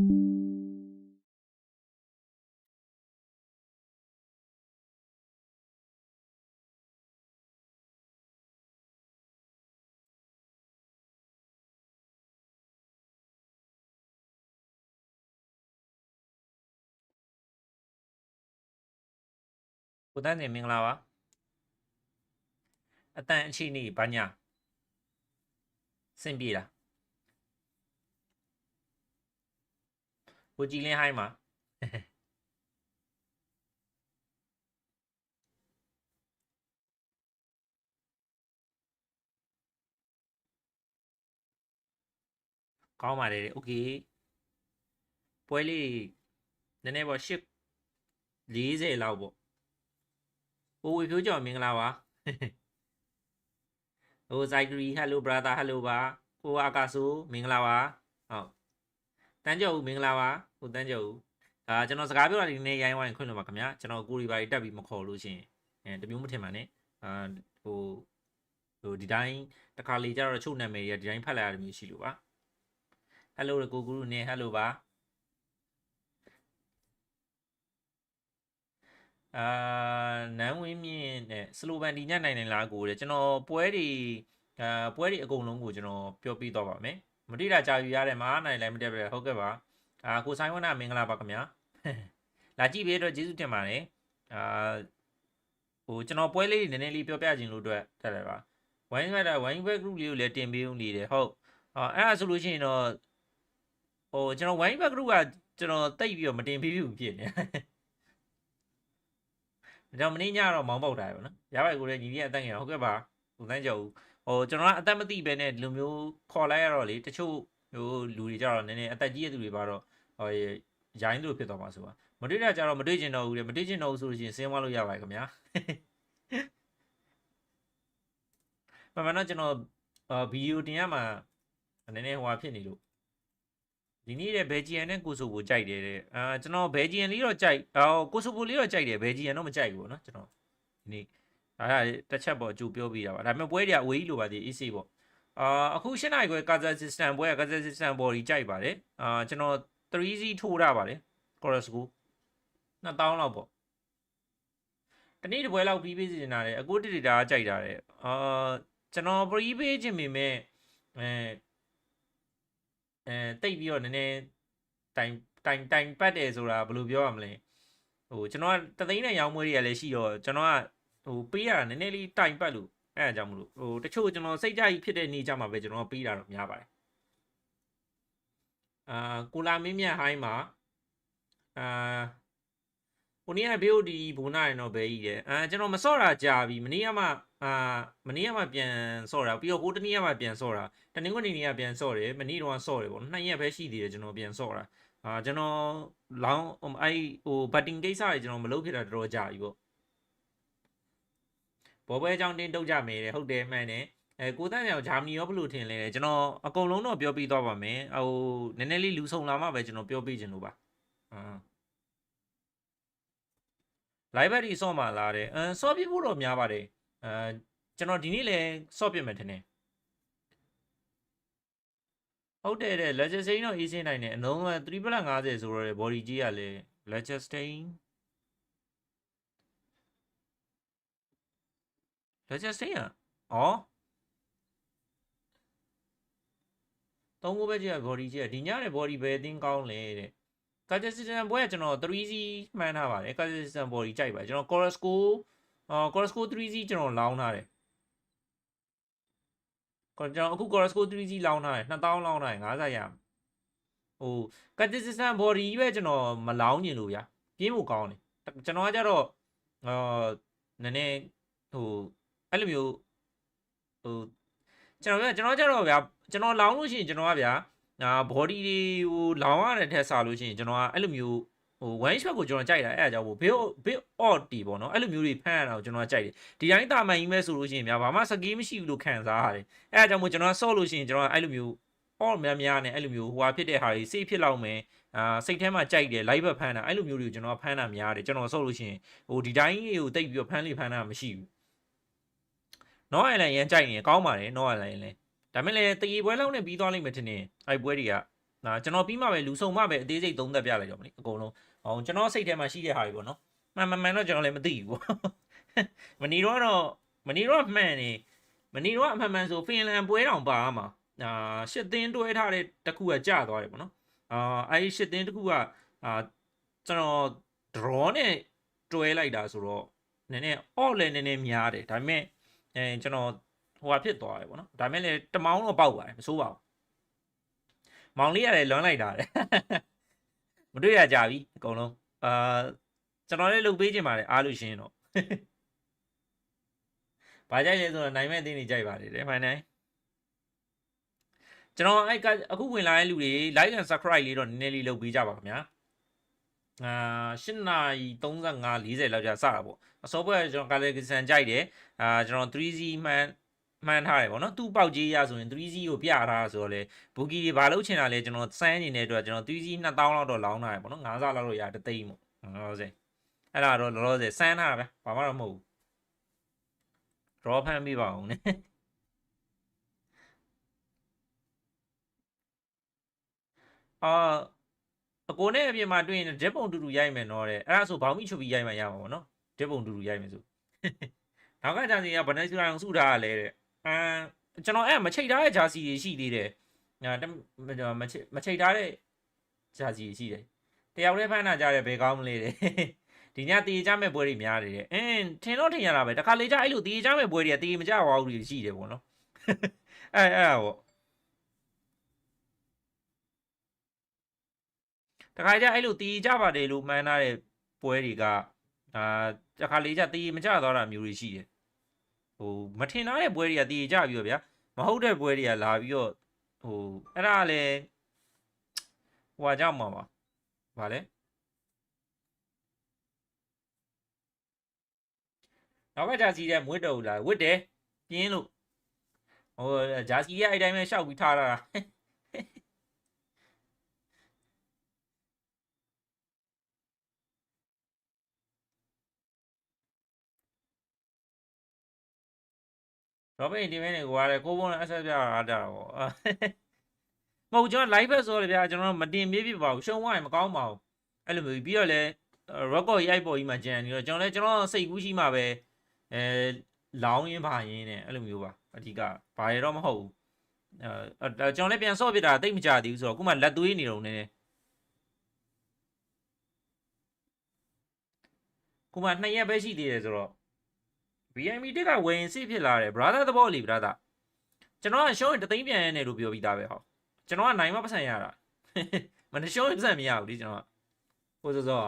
ကိုတန်းနေမင်္ဂလာပါအတန်အချိနေဘာညာစင်ပြေလား ကိုကြည်လင်းဟိုင်းမှာ ကောင်းပါတယ်โอเคပွဲလေးနည်းနည်းပေါ့ရှစ်40လောက်ပေါ့ ။ကိုဝေဖြိုးကျော်မင်္ဂလာပါ။ဟိုဇိုက်ဂရီ hello brother hello ပါ။ကိုအာကာဆူမင်္ဂလာပါ။ဟုတ်။တ န်းကျော်ဦးမင်္ဂလာပါ။ကိုတန်းကျော်ဦး။ဒါကျွန်တော်စကားပြောတာဒီနေ့ရိုင်းဝိုင်းခွင့်လို့ပါခင်ဗျာ။ကျွန်တော်ကိုရီပါတက်ပြီးမခေါ်လို့ရှိရင်အဲတမျိုးမထင်ပါနဲ့။အာဟိုဟိုဒီတိုင်းတစ်ခါလေကျတော့ချုပ်နာမည်တွေကဒီတိုင်းဖတ်လိုက်ရမျိုးရှိလို့ပါ။ hello ကိုကူရုနဲ့ hello ပါ။အာနန်းဝင်းမြင့်နဲ့စလိုဗန်ဒီညနိုင်နိုင်လားကိုတဲ့ကျွန်တော်ပွဲတွေအာပွဲတွေအကုန်လုံးကိုကျွန်တော်ပြောပြသွားပါမယ် မတိတာကြာယူရတဲ့မအားနိုင်လည်းမတက်ပဲဟုတ်ကဲ့ပါအာကိုဆိုင်ဝနမင်္ဂလာပါခင်ဗျာလာကြည့်ပေးတော့ကျေးဇူးတင်ပါတယ်အာဟိုကျွန်တော်ပွဲလေးတွေနည်းနည်းလေးပြောပြခြင်းလို့အတွက်တက်တယ်ပါဝိုင်းဘက်တာဝိုင်းဘက် group လေးကိုလည်းတင်ပေးဦးနေတယ်ဟုတ်အာအဲ့ဒါဆိုလို့ရှိရင်တော့ဟိုကျွန်တော်ဝိုင်းဘက် group ကကျွန်တော်တိတ်ပြီးတော့မတင်ပေးဘူးဖြစ်နေဒါကြောင့်မင်းညတော့မောင်းပေါက်တာပဲနော်ရပါကိုလည်းညီကြီးအသက်ငယ်ဟုတ်ကဲ့ပါဟိုတန်းကြော်ဦး ဟိုကျွန်တော်ကအသက်မသိပဲနဲ့ဒီလိုမျိုးခေါ်လိုက်ရတော့လေတချို့ဟိုလူတွေကြတော့နည်းနည်းအသက်ကြီးတဲ့သူတွေပါတော့ဟိုရိုင်းသူဖြစ်သွားမှာဆိုပါမတွေ့တာကြတော့မတွေ့ကျင်တော့ဘူးလေမတွေ့ကျင်တော့ဘူးဆိုလို့ရှိရင်ဆင်းသွားလို့ရပါတယ်ခင်ဗျာမမတော့ကျွန်တော်ဗီဒီယိုတင်ရမှာနည်းနည်းဟိုဟာဖြစ်နေလို့ဒီနေ့တဲ့ဘယ်ဂျီယန်နဲ့ကိုဆိုကိုကြိုက်တယ်တဲ့အာကျွန်တော်ဘယ်ဂျီယန်လေးတော့ကြိုက်အော်ကိုဆိုကိုလေးတော့ကြိုက်တယ်ဘယ်ဂျီယန်တော့မကြိုက်ဘူးပေါ့နော်ကျွန်တော်ဒီနေ့ ဒါကတစ်ချက်ပေါ့အကျိုးပြောပြတာပါဒါပေမဲ့ပွဲတွေကအဝေးကြီးလိုပါသေးအေးဆေးပေါ့အာအခုရှင်းနိုင်ခွဲကာဇာစစ်စတန်ပွဲကကာဇာစစ်စတန်ဘော်ဒီကြိုက်ပါတယ်အာကျွန်တော် 3C ထိုးရပါတယ်ကော်ရစကူ2000လောက်ပေါ့တနေ့တစ်ပွဲလောက်ပြီးပြီးစီနေတာလေအကိုတိတိတာကြိုက်တာလေအာကျွန်တော် pre pay ခြင်းပေမဲ့အဲအဲတိတ်ပြီးတော့နည်းနည်းတိုင်တိုင်တိုင်ပတ်တယ်ဆိုတာဘယ်လိုပြောရမလဲဟိုကျွန်တော်ကတသိန်းနဲ့ရောင်းမွေးတွေကလည်းရှိတော့ကျွန်တော်က ဟိုပေးရတာနည်းနည်းလေးတိုင်ပတ်လို့အဲအကြောင်းမလို့ဟိုတချို့ကျွန်တော်စိတ်ကြိုက်ဖြစ်တဲ့နေ့ကြမှာပဲကျွန်တော်ပေးတာတော့များပါတယ်အာကိုလာမင်းမြတ်ဟိုင်းမှာအာကိုနေ့ကဘေးဦးဒီဘုံနာရင်တော့ဘဲကြီးတယ်အာကျွန်တော်မစော့တာကြာပြီမနေ့ကမှအာမနေ့ကမှပြန်စော့တာပြီးတော့ဟိုတနေ့ကမှပြန်စော့တာတနင်္ဂနွေနေ့ကပြန်စော့တယ်မနေ့တော့စော့တယ်ပေါ့နှစ်ရက်ပဲရှိသေးတယ်ကျွန်တော်ပြန်စော့တာအာကျွန်တော်လောင်းအဲ့ဟိုဘတ်တင်ကိစ္စတွေကျွန်တော်မလုပ်ဖြစ်တာတော်တော်ကြာပြီပေါ့ ဘောပွဲအကြောင်းတင်းတုတ်ကြမယ်တဲ့ဟုတ်တယ်မှန်တယ်အဲကိုတန်းရောဂျာမနီရောဘယ်လိုထင်လဲတဲ့ကျွန်တော်အကုန်လုံးတော့ပြောပြသွားပါမယ်ဟိုနည်းနည်းလေးလူဆုံလာမှပဲကျွန်တော်ပြောပြခြင်းလို့ပါအာ live ဘက်ဒီဆော့မှာလာတယ်အဲဆော့ပြဖို့တော့များပါတယ်အဲကျွန်တော်ဒီနေ့လည်းဆော့ပြမယ်ထင်တယ်ဟုတ်တယ်တဲ့ Ledger Stain တော့ easy နိုင်တယ်အလုံးက350ဆိုတော့ body ကြီးကလည်း Ledger Stain Ledger Stain อ่ะဩသုံးခုပဲကြီးက body ကြီးကဒီညတဲ့ body ပဲအတင်းကောင်းလဲတဲ့ Kaja System ဘွဲကကျွန်တော် 3C မှန်းထားပါတယ် Kaja System body ကြိုက်ပါတယ်ကျွန်တော် Corusco အော် Corusco 3C ကျွန်တော်လောင်းထားတယ်ကျွန်တော်အခု Corusco 3C လောင်းထားတယ်2000လောင်းထားတယ်90ရဟို Kaja System body ပဲကျွန်တော်မလောင်းကျင်လို့ဗျာပြင်းဖို့ကောင်းတယ်ကျွန်တော်ကကြတော့အာနည်းနည်းဟို အဲ့လိုမျိုးဟိုကျွန်တော်ကကျွန်တော်ကြတော့ဗျာကျွန်တော်လောင်းလို့ရှိရင်ကျွန်တော်ကဗျာအာ body တွေဟိုလောင်းရတဲ့ထက်စားလို့ရှိရင်ကျွန်တော်ကအဲ့လိုမျိုးဟို one shot ကိုကျွန်တော်ကြိုက်တာအဲ့အကြောင်းဟို bit bit odd တီပေါ့နော်အဲ့လိုမျိုးတွေဖမ်းရတာကိုကျွန်တော်ကကြိုက်တယ်ဒီတိုင်းတာမန်ကြီးပဲဆိုလို့ရှိရင်ဗျာဘာမှစကေးမရှိဘူးလို့ခံစားရတယ်အဲ့အကြောင်းမို့ကျွန်တော်ကဆော့လို့ရှိရင်ကျွန်တော်ကအဲ့လိုမျိုး odd များများနဲ့အဲ့လိုမျိုးဟိုဟာဖြစ်တဲ့ဟာတွေစိတ်ဖြစ်လောက်မယ်အာစိတ်ထဲမှာကြိုက်တယ် live ဘက်ဖမ်းတာအဲ့လိုမျိုးတွေကိုကျွန်တော်ကဖမ်းတာများတယ်ကျွန်တော်ဆော့လို့ရှိရင်ဟိုဒီတိုင်းကိုတိတ်ပြီးတော့ဖမ်းလိဖမ်းတာမရှိဘူး no island ရန်ကြိုက်နေကောင်းပါတယ် no island လည်းဒါမဲ့လည်းတရေပွဲလောက်နဲ့ပြီးသွားလိမ့်မယ်ထင်တယ်အဲ့ပွဲတွေကနာကျွန်တော်ပြီးမှပဲလူစုံမှပဲအသေးစိတ်သုံးသက်ပြလိုက်တော့မလဲအကုန်လုံးဟောကျွန်တော်စိတ်ထဲမှာရှိတဲ့ဟာတွေပေါ့နော်မှန်မှန်မှန်တော့ကျွန်တော်လည်းမသိဘူးပေါ့မနီတော့တော့မနီတော့မှန်နေမနီတော့အမှန်မှန်ဆိုဖင်လန်ပွဲတောင်ပါမှာအာရှစ်သင်းတွဲထားတဲ့တခုကကြာသွားတယ်ပေါ့နော်အာအဲဒီရှစ်သင်းတခုကအာကျွန်တော် draw နဲ့တွဲလိုက်တာဆိုတော့နည်းနည်း off လည်းနည်းနည်းများတယ်ဒါပေမဲ့ အဲကျွန်တော်ဟိုဟာဖြစ်သွားတယ်ပေါ့နော်ဒါပေမဲ့လည်းတမောင်းတော့ပေါက်ပါတယ်မစိုးပါဘူးမောင်လေးရတယ်လွမ်းလိုက်တာတဲ့မတွေ့ရကြပြီအကုန်လုံးအာကျွန်တော်လည်းလုပ်ပေးခြင်းပါတယ်အားလို့ရှင်းတော့ဘာကြိုက်လဲဆိုတော့နိုင်မဲ့အသင်းတွေကြိုက်ပါတယ်တဲ့မှန်တယ်ကျွန်တော်အဲ့ကအခုဝင်လာတဲ့လူတွေ like and subscribe လေးတော့နည်းနည်းလေးလုပ်ပေးကြပါခင်ဗျာ အာ8နာရီ35 40လောက်ကြာစတာပေါ့အစောပွဲကျွန်တော်ကာလေဂီဆန်ကြိုက်တယ်အာကျွန်တော် 3C မှန်မှန်ထားတယ်ပေါ့နော်သူ့ပေါက်ကြီးရဆိုရင် 3C ကိုပြထားဆိုတော့လေဘူကီတွေဘာလို့ချင်တာလဲကျွန်တော်စမ်းနေတဲ့အတွက်ကျွန်တော် 3C 2000လောက်တော့လောင်းထားတယ်ပေါ့နော်9ဆလောက်တော့ရတသိန်းပေါ့လောလောဆယ်အဲ့ဒါတော့လောလောဆယ်စမ်းထားတာပဲဘာမှတော့မဟုတ်ဘူး draw ဖမ်းပြပါအောင် ਨੇ အာ အကိုနဲ့အပြင်မှာတွေ့ရင်ဓာတ်ပုံတူတူရိုက်မယ်နော်တဲ့အဲ့ဒါဆိုဘောင်မိချုပ်ပြီးရိုက်မှရမှာပေါ့နော်ဓာတ်ပုံတူတူရိုက်မယ်ဆိုနောက်ကဂျာစီကဗနက်စရာအောင်စုထားရလဲတဲ့အမ်ကျွန်တော်အဲ့မချိတ်ထားတဲ့ဂျာစီတွေရှိသေးတယ်ညာမချိတ်မချိတ်ထားတဲ့ဂျာစီတွေရှိတယ်တယောက်တည်းဖမ်းတာကြတယ်ဘယ်ကောင်းမလဲတဲ့ဒီညတေးကြမဲ့ပွဲတွေများတယ်တဲ့အင်းထင်တော့ထင်ရတာပဲတခါလေကြအဲ့လိုတေးကြမဲ့ပွဲတွေကတေးမကြပါဘူးတွေရှိတယ်ပေါ့နော်အဲ့အဲ့ပေါ့ တခါကြအဲ့လိုတေးကြပါတယ်လို့မှန်းထားတဲ့ပွဲတွေကအာတခါလေကြတေးမကြသွားတာမျိုးတွေရှိတယ်ဟိုမထင်ထားတဲ့ပွဲတွေကတေးကြပြီးတော့ဗျာမဟုတ်တဲ့ပွဲတွေကလာပြီးတော့ဟိုအဲ့ဒါလည်းဟိုဟာကြောင့်မှာပါဗာလဲနောက်ကဂျာစီတဲ့မွေးတော်လာဝစ်တယ်ပြင်းလို့ဟိုဂျာစီရဲ့အဲ့တိုင်းပဲရှောက်ပြီးထားတာ တော့ဘယ်ဒီမဲနေကွာလေကိုဘုံနဲ့အဆက်ပြတာတာပေါ့မဟုတ်ကျွန်တော် live ပဲဆိုရဗျာကျွန်တော်မတင်ပြေးပြပါဘူးရှုံးသွားရင်မကောင်းပါဘူးအဲ့လိုမျိုးပြီးတော့လဲ record ရိုက်ပေါ်ကြီးမှာကြံနေတော့ကျွန်တော်လည်းကျွန်တော်စိတ်ကူးရှိမှပဲအဲလောင်းရင်းပါရင်းနဲ့အဲ့လိုမျိုးပါအဓိကဘာရတော့မဟုတ်ဘူးအဲကျွန်တော်လည်းပြန်ဆော့ပြတာတိတ်မကြသေးဘူးဆိုတော့ခုမှလက်သွေးနေတော့နည်းနည်းခုမှနှစ်ရက်ပဲရှိသေးတယ်ဆိုတော့ BME တက်ကဝင်စစ်ဖြစ်လာတယ် brother သဘောလी brother ကျွန်တော်ကရှုံးရင်တသိန်းပြန်ရနေလို့ပြောပြီးသားပဲဟောကျွန်တော်ကနိုင်မပတ်ဆံရတာမနှရှုံးရင်ပတ်ဆံမရဘူးလေကျွန်တော်ကဟိုစောစော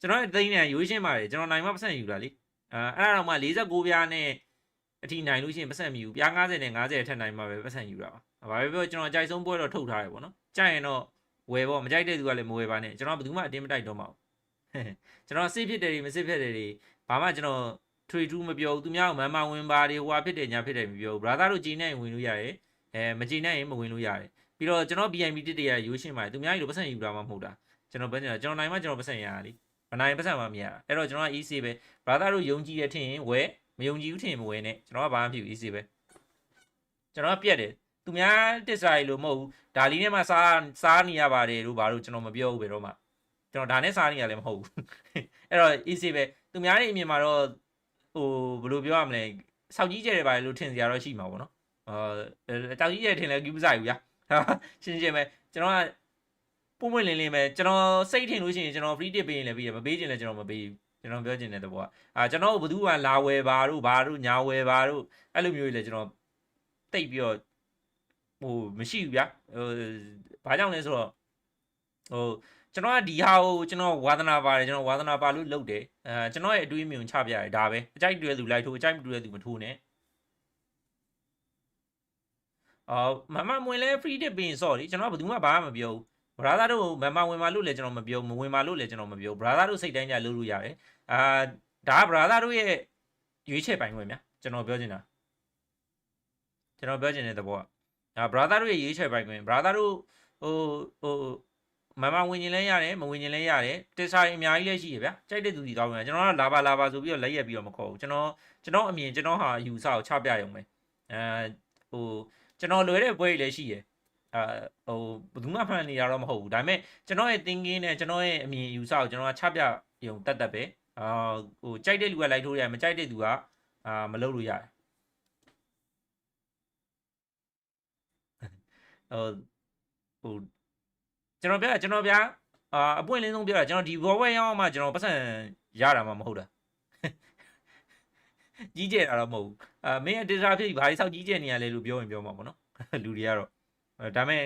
ကျွန်တော်ရဲ့သိန်းနဲ့ရိုးရှင်းပါတယ်ကျွန်တော်နိုင်မပတ်ဆံယူတာလေအဲအဲ့ဒါတော့မှ49ပြားနဲ့အထိနိုင်လို့ရှိရင်ပတ်စံမယူပြား90နဲ့90ထက်နိုင်မှပဲပတ်စံယူတာပါ။ဘာပဲပြောကျွန်တော်အကြိုက်ဆုံးပွဲတော့ထုတ်ထားတယ်ပေါ့နော်။ကြိုက်ရင်တော့ဝယ်ပေါ့မကြိုက်တဲ့သူကလည်းမဝယ်ပါနဲ့ကျွန်တော်ဘယ်သူမှအတင်းမတိုက်တော့မှာဘူး။ကျွန်တော်စစ်ဖြစ်တယ်တွေမစစ်ဖြစ်တယ်တွေဘာမှကျွန်တော် ထွေထူးမပြောဘူးသူများကမန်မဝင်ပါတွေဟိုဟာဖြစ်တယ်ညာဖြစ်တယ်မပြောဘူး။ brother တို့ဂျင်းနဲ့ဝင်လို့ရတယ်။အဲမဂျင်းနဲ့ရင်မဝင်လို့ရတယ်။ပြီးတော့ကျွန်တော် BIM တစ်တရရိုးရှင်းပါတယ်သူများကြီးလိုပတ်စံယူတာမှမဟုတ်တာ။ကျွန်တော်ဘယ်ကျွန်တော်နိုင်မှကျွန်တော်ပတ်စံရတာလေ။မနိုင်ပတ်စံမှမရတာ။အဲ့တော့ကျွန်တော်က easy ပဲ brother တို့ယုံကြည်တဲ့ထင်ရင်ဝယ်မယုံကြည်ဘူးထင်မဝယ်နဲ့ကျွန်တော်ကဘာမှမဖြစ်ဘူး easy ပဲကျွန်တော်ကပြက်တယ်သူများတစ်စာရီလို့မဟုတ်ဘူးဒါလီနဲ့မှစားစားနေရပါတယ်လို့ဘာလို့ကျွန်တော်မပြောဘူးဘယ်တော့မှကျွန်တော်ဒါနဲ့စားနေရလည်းမဟုတ်ဘူးအဲ့တော့ easy ပဲသူများတွေအမြင်မှာတော့ ဟိုဘယ်လိုပြောရမလဲစောက်ကြီးကျဲတယ်ပါလို့ထင်စရာတော့ရှိမှာပေါ့နော်အာတောက်ကြီးကျဲထင်လည်းကူးမစားဘူးဗျာရှင်းရှင်းပဲကျွန်တော်ကပုံပွင့်လင်းလင်းပဲကျွန်တော်စိတ်ထင်လို့ရှိရင်ကျွန်တော် free tip ပေးရင်လည်းပေးရမပေးချင်လည်းကျွန်တော်မပေးဘူးကျွန်တော်ပြောချင်တဲ့သဘောကအာကျွန်တော်ဘယ်သူမှလာဝယ်ပါတို့ဘာတို့ညာဝယ်ပါတို့အဲ့လိုမျိုးကြီးလေကျွန်တော်တိတ်ပြီးတော့ဟိုမရှိဘူးဗျာဟိုဘာကြောင့်လဲဆိုတော့ဟို ကျွန်တော်ကဒီဟာကိုကျွန်တော်ဝါသနာပါတယ်ကျွန်တော်ဝါသနာပါလို့လုပ်တယ်အဲကျွန်တော်ရဲ့အတွေးမြင်ချပြရတယ်ဒါပဲအကြိုက်တူတဲ့သူလိုက်ထိုးအကြိုက်မတူတဲ့သူမထိုးနဲ့အော်မမမဝင်လဲ free tip ပြင်ဆော့လေကျွန်တော်ကဘယ်သူမှဘာမှမပြောဘူး brother တို့မမဝင်ပါလို့လည်းကျွန်တော်မပြောမဝင်ပါလို့လည်းကျွန်တော်မပြော brother တို့စိတ်တိုင်းကြလုပ်လို့ရတယ်အာဒါက brother တို့ရဲ့ရွေးချယ်ပိုင်ခွင့်များကျွန်တော်ပြောချင်တာကျွန်တော်ပြောချင်တဲ့သဘောကဒါ brother တို့ရဲ့ရွေးချယ်ပိုင်ခွင့် brother တို့ဟိုဟို မမဝင်ရင်လည်းရတယ်မဝင်ရင်လည်းရတယ်တစ်စားရင်အများကြီးလည်းရှိရဗျာကြိုက်တဲ့သူစီတောင်းရင်ကျွန်တော်ကလာပါလာပါဆိုပြီးတော့လက်ရက်ပြီးတော့မခေါ်ဘူးကျွန်တော်ကျွန်တော်အမြင်ကျွန်တော်ဟာယူဆကိုချပြရုံပဲအဲဟိုကျွန်တော်လွယ်တဲ့ပွဲတွေလည်းရှိရအာဟိုဘယ်သူမှဖန်နေရတော့မဟုတ်ဘူးဒါပေမဲ့ကျွန်တော်ရဲ့ thinking နဲ့ကျွန်တော်ရဲ့အမြင်ယူဆကိုကျွန်တော်ကချပြရုံတက်တက်ပဲအာဟိုကြိုက်တဲ့လူကလိုက်ထိုးရတယ်မကြိုက်တဲ့သူကအာမလုပ်လို့ရတယ်ဟိုဟို ကျွန်တော်ပြကျွန်တော်ပြအာအပွင့်လင်းဆုံးပြောတာကျွန်တော်ဒီဘောဝဲရောက်မှကျွန်တော်ပတ်စံရတာမှမဟုတ်တာကြီးကျယ်တာတော့မဟုတ်ဘူးအာမင်းအတေတာဖြစ်ဘာလို့စောက်ကြီးကျယ်နေရလဲလို့ပြောရင်ပြောမှာပေါ့နော်လူတွေကတော့ဒါပေမဲ့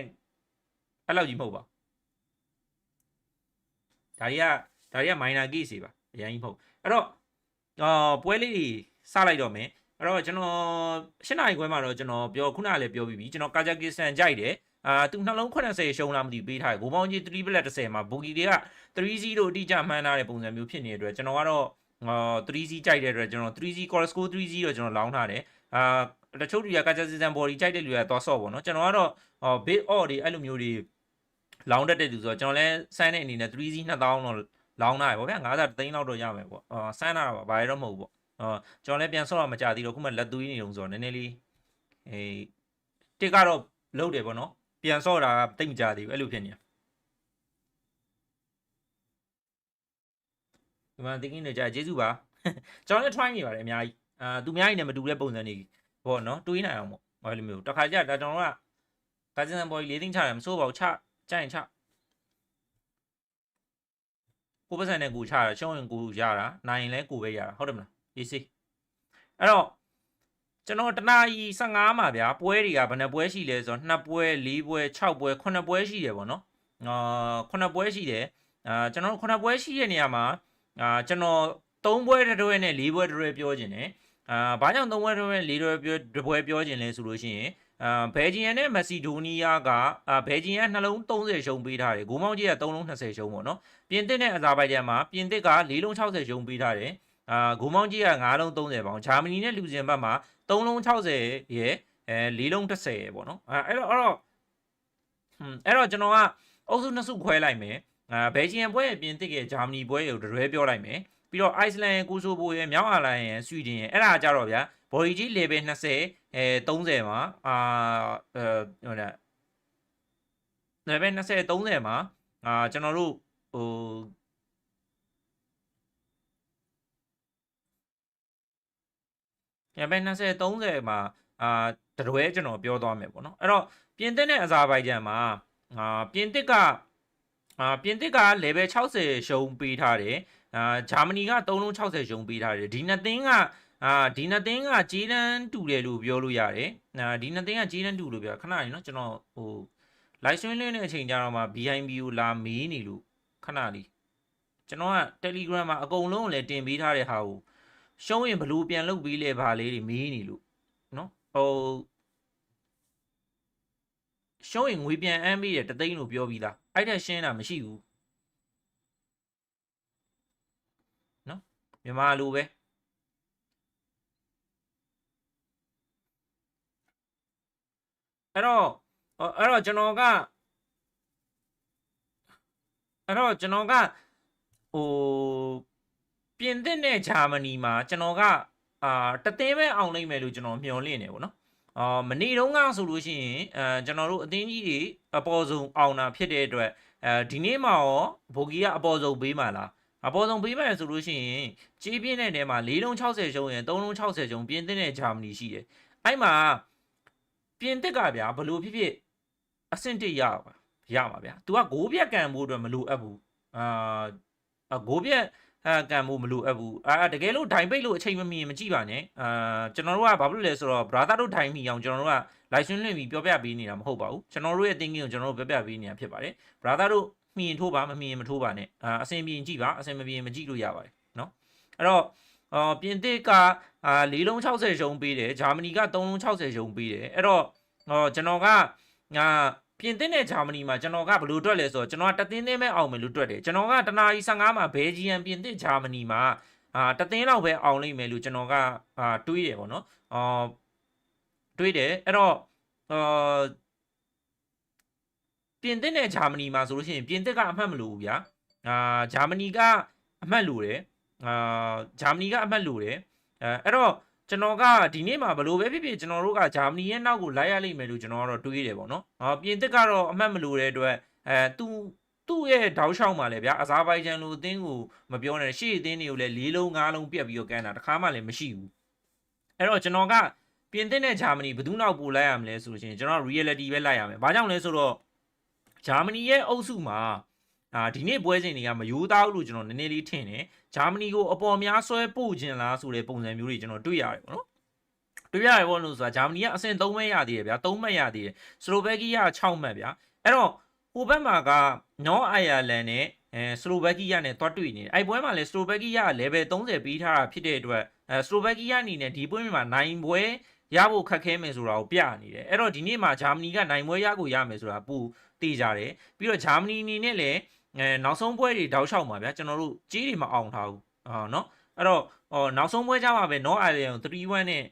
အဲ့လောက်ကြီးမဟုတ်ပါဒါတွေကဒါတွေက minor case တွေပါအရင်ကြီးမဟုတ်အဲ့တော့အာပွဲလေးတွေစလိုက်တော့မယ်အဲ့တော့ကျွန်တော်ရှင်းနိုင်ခွဲမှာတော့ကျွန်တော်ပြောခုနကလည်းပြောပြီးပြီကျွန်တော်ကာဂျကစ္စတန်ကြိုက်တယ် အာသူနှလုံး80ရှုံးလားမသိဘူးပေးထားတယ်ဂိုးပေါင်းကြီး3 black 30မှာဘူဂီတွေက3-0အတိအကျမှန်းထားတဲ့ပုံစံမျိုးဖြစ်နေတဲ့အတွက်ကျွန်တော်ကတော့အာ3-0ကြိုက်တဲ့အတွက်ကျွန်တော်3-0 core score 3-0တော့ကျွန်တော်လောင်းထားတယ်အာတချို့လူတွေကကာဂျကစ္စတန် body ကြိုက်တဲ့လူတွေကသွားဆော့ပေါ့နော်ကျွန်တော်ကတော့ big odd တွေအဲ့လိုမျိုးတွေလောင်းတတ်တဲ့လူဆိုတော့ကျွန်တော်လည်းစမ်းတဲ့အနေနဲ့3-0 2000တော့လောင်းထားရပေါ့ဗျာ90သိန်းလောက်တော့ရမယ်ပေါ့အာစမ်းတာတော့ဘာရတော့မဟုတ်ဘူးပေါ့အာကျွန်တော်လည်းပြန်ဆော့တော့မကြသေးတော့ခုမှလက်သွေးနေတုံဆိုတော့နည်းနည်းလေးအေးတစ်ကတော့လုတ်တယ်ပေါ့နော် ပြန်ဆော့တာတိတ်မကြသေးဘူးအဲ့လိုဖြစ်နေတာဒီမှာ thinking နေကြကျေးဇူးပါကျွန်တော်လည်း try နေပါတယ်အများကြီးအာသူများကြီးနဲ့မတူတဲ့ပုံစံတွေပေါ့နော်တွေးနိုင်အောင်ပေါ့အဲ့လိုမျိုးတခါကျဒါကျွန်တော်ကကာဇင်ဘော်ကြီး၄သိန်းချတယ်မစိုးပါဘူးချကြိုင်ချကိုပတ်စံနဲ့ကိုချတာရှုံးရင်ကိုရတာနိုင်ရင်လည်းကိုပဲရတာဟုတ်တယ်မလားရေးစီအဲ့တော့ ကျွန်တော်တနာကြီး15မှာဗျာပွဲတွေကဘယ်နှပွဲရှိလဲဆိုတော့2ပွဲ4ပွဲ6ပွဲ9ပွဲရှိတယ်ပေါ့နော်အာ9ပွဲရှိတယ်အာကျွန်တော်9ပွဲရှိတဲ့နေရာမှာအာကျွန်တော်3ပွဲတစ်တွဲနဲ့4ပွဲတစ်တွဲပြောခြင်းတယ်အာဘာကြောင့်3ပွဲတစ်တွဲ4တွဲပြောတစ်ပွဲပြောခြင်းလဲဆိုလို့ရှိရင်အာဘယ်ဂျီယန်နဲ့မက်ဆီဒိုနီးယားကအာဘယ်ဂျီယန်နှလုံး30ရှုံးပေးထားတယ်ဂိုးမောင်းကြီးက3လုံး20ရှုံးပေါ့နော်ပြင်သစ်နဲ့အဇာဘိုင်ဂျန်မှာပြင်သစ်က4လုံး60ရှုံးပေးထားတယ် အာဂိုးမောင်းကြီးက9လုံး30ပေါင်ဂျာမနီနဲ့လူဇင်ဘတ်မှာ3လုံး60ရဲ့အဲ4လုံး30ရဲ့ပေါ့နော်အဲအဲ့တော့အဲ့တော့အဲ့တော့ကျွန်တော်ကအုပ်စုနှစ်စုခွဲလိုက်မယ်အာဘယ်ဂျီယန်ပွဲရဲ့ပြင်သစ်ရဲ့ဂျာမနီပွဲကိုတရွဲပြောလိုက်မယ်ပြီးတော့အိုက်စလန်ရဲ့ကိုဆိုဘိုရဲ့မြောက်အာလန်ရဲ့ဆွီဒင်ရဲ့အဲ့ဒါကြတော့ဗျာဘော်ဒီကြီး level 20အဲ30မှာအာအဲဟိုဒါ level 20 30မှာအာကျွန်တော်တို့ဟို level 20 30မှာအာတရွဲကျွန်တော်ပြောသွားမယ်ပေါ့နော်အဲ့တော့ပြင်သစ်နဲ့အဇာဘိုင်ဂျန်မှာအာပြင်သစ်ကအာပြင်သစ်က level 60ရှုံးပေးထားတယ်အာဂျာမနီက3လုံး60ရှုံးပေးထားတယ်ဒီနှစ်သင်းကအာဒီနှစ်သင်းကဂျေးတန်းတူတယ်လို့ပြောလို့ရတယ်အာဒီနှစ်သင်းကဂျေးတန်းတူလို့ပြောခဏလေးနော်ကျွန်တော်ဟို live stream လေးနဲ့အချိန်ကြာတော့မှ BIB ကိုလာမေးနေလို့ခဏလေးကျွန်တော်က Telegram မှာအကုန်လုံးကိုလည်းတင်ပေးထားတဲ့ဟာကို ရှုံးရင်ဘလို့ပြန်လုပ်ပြီးလဲဗာလေးတွေမေးနေလို့နော်ဟိုရှုံးရင်ငွေပြန်အမ်းပေးတယ်တသိန်းလို့ပြောပြီးသားအဲ့ဒါရှင်းတာမရှိဘူးနော်မြန်မာလိုပဲအဲ့တော့အဲ့တော့ကျွန်တော်ကအဲ့တော့ကျွန်တော်ကဟို ပြင်သစ်နဲ့ဂျာမနီမှာကျွန်တော်ကအာတသိန်းပဲအောင်နိုင်မယ်လို့ကျွန်တော်မျှော်လင့်နေပေါ့နော်အာမနေ့တုန်းကဆိုလို့ရှိရင်အဲကျွန်တော်တို့အသင်းကြီးတွေအပေါ်ဆုံးအောင်တာဖြစ်တဲ့အတွက်အဲဒီနေ့မှာရောဘိုဂီကအပေါ်ဆုံးပေးမှလားအပေါ်ဆုံးပေးမှဆိုလို့ရှိရင်ကြီးပြင်းတဲ့နေရာမှာ၄လုံး60ရှုံးရင်3လုံး60ရှုံးပြင်သစ်နဲ့ဂျာမနီရှိတယ်အဲ့မှာပြင်သစ်ကဗျာဘလို့ဖြစ်ဖြစ်အဆင့်တစ်ရပါရမှာဗျာ तू ကဂိုးပြက်ကန်ဖို့အတွက်မလိုအပ်ဘူးအာဂိုးပြက် အဲကန်ဖို့မလိုအပ်ဘူးအာတကယ်လို့ဒိုင်ပိတ်လို့အချိန်မမီရင်မကြည့်ပါနဲ့အာကျွန်တော်တို့ကဘာဖြစ်လို့လဲဆိုတော့ brother တို့ဒိုင်မီအောင်ကျွန်တော်တို့က live stream လွှင့်ပြီးပြောပြပေးနေတာမဟုတ်ပါဘူးကျွန်တော်တို့ရဲ့ thinking ကိုကျွန်တော်တို့ပြောပြပေးနေတာဖြစ်ပါတယ် brother တို့မှီရင်ထိုးပါမမှီရင်မထိုးပါနဲ့အာအဆင်ပြေရင်ကြည့်ပါအဆင်မပြေရင်မကြည့်လို့ရပါတယ်เนาะအဲ့တော့အော်ပြင်သစ်ကအာ၄လုံး60ရှုံးပေးတယ်ဂျာမနီက3လုံး60ရှုံးပေးတယ်အဲ့တော့ဟောကျွန်တော်ကငါ ပြင်သစ်နဲ့ဂျာမနီမှာကျွန်တော်ကဘယ်လိုတွက်လဲဆိုတော့ကျွန်တော်ကတသင်းသင်းပဲအောင်မယ်လို့တွက်တယ်ကျွန်တော်ကတနာရီ15မှာဘယ်ဂျီယန်ပြင်သစ်ဂျာမနီမှာအာတသင်းလောက်ပဲအောင်လိမ့်မယ်လို့ကျွန်တော်ကအာတွေးတယ်ပေါ့နော်အာတွေးတယ်အဲ့တော့အာပြင်သစ်နဲ့ဂျာမနီမှာဆိုလို့ရှိရင်ပြင်သစ်ကအမှတ်မလို့ဘူးဗျာအာဂျာမနီကအမှတ်လို့တယ်အာဂျာမနီကအမှတ်လို့တယ်အဲအဲ့တော့ ကျွန်တော်ကဒီနေ့မှာဘလို့ပဲဖြစ်ဖြစ်ကျွန်တော်တို့ကဂျာမနီရဲ့နောက်ကိုလိုက်ရလိမ့်မယ်လို့ကျွန်တော်ကတော့တွေးတယ်ပေါ့နော်။အော်ပြင်သစ်ကတော့အမှတ်မလို့တဲ့အတွက်အဲသူသူ့ရဲ့တောက်လျှောက်မှာလည်းဗျာအဇာဘိုင်ဂျန်လိုအသင်းကိုမပြောနဲ့ရှေ့အသင်းတွေကိုလည်း၄လုံး၅လုံးပြတ်ပြီးတော့ကန်တာတခါမှလည်းမရှိဘူး။အဲ့တော့ကျွန်တော်ကပြင်သစ်နဲ့ဂျာမနီဘယ်သူနောက်ပို့လိုက်ရမလဲဆိုလို့ရှိရင်ကျွန်တော် reality ပဲလိုက်ရမယ်။ဘာကြောင့်လဲဆိုတော့ဂျာမနီရဲ့အုပ်စုမှာ အာဒီနေ့ပွဲစဉ်တွေကမယိုးသားဘူးလို့ကျွန်တော်နည်းနည်းလေးထင်တယ်ဂျာမနီကိုအပေါ်များဆွဲပို့ခြင်းလားဆိုတဲ့ပုံစံမျိုးတွေကျွန်တော်တွေ့ရတယ်ပေါ့နော်တွေ့ရတယ်ပေါ့လို့ဆိုတာဂျာမနီကအဆင့်3မှတ်ရသေးတယ်ဗျာ3မှတ်ရသေးတယ်စလိုဗက်ကီးယား6မှတ်ဗျာအဲ့တော့ဟိုဘက်မှာကနော်အိုင်ယာလန်နဲ့အဲစလိုဗက်ကီးယားနဲ့တွတ်တွေ့နေတယ်အဲ့ပွဲမှာလည်းစလိုဗက်ကီးယား level 30ပေးထားတာဖြစ်တဲ့အတွက်အဲစလိုဗက်ကီးယားအနေနဲ့ဒီပွဲမှာနိုင်ပွဲရဖို့ခက်ခဲမယ်ဆိုတာကိုပြနေတယ်အဲ့တော့ဒီနေ့မှာဂျာမနီကနိုင်ပွဲရကိုရမယ်ဆိုတာပူတေးကြတယ်ပြီးတော့ဂျာမနီအနေနဲ့လည်း အဲနောက်ဆုံးပွဲတွေတောက်လျှောက်မှာဗျာကျွန်တော်တို့ကြီးတွေမအောင်ထားဘူးအာနော်အဲ့တော့ဟောနောက်ဆုံးပွဲကြမှာပဲ no island ကို3-1နဲ့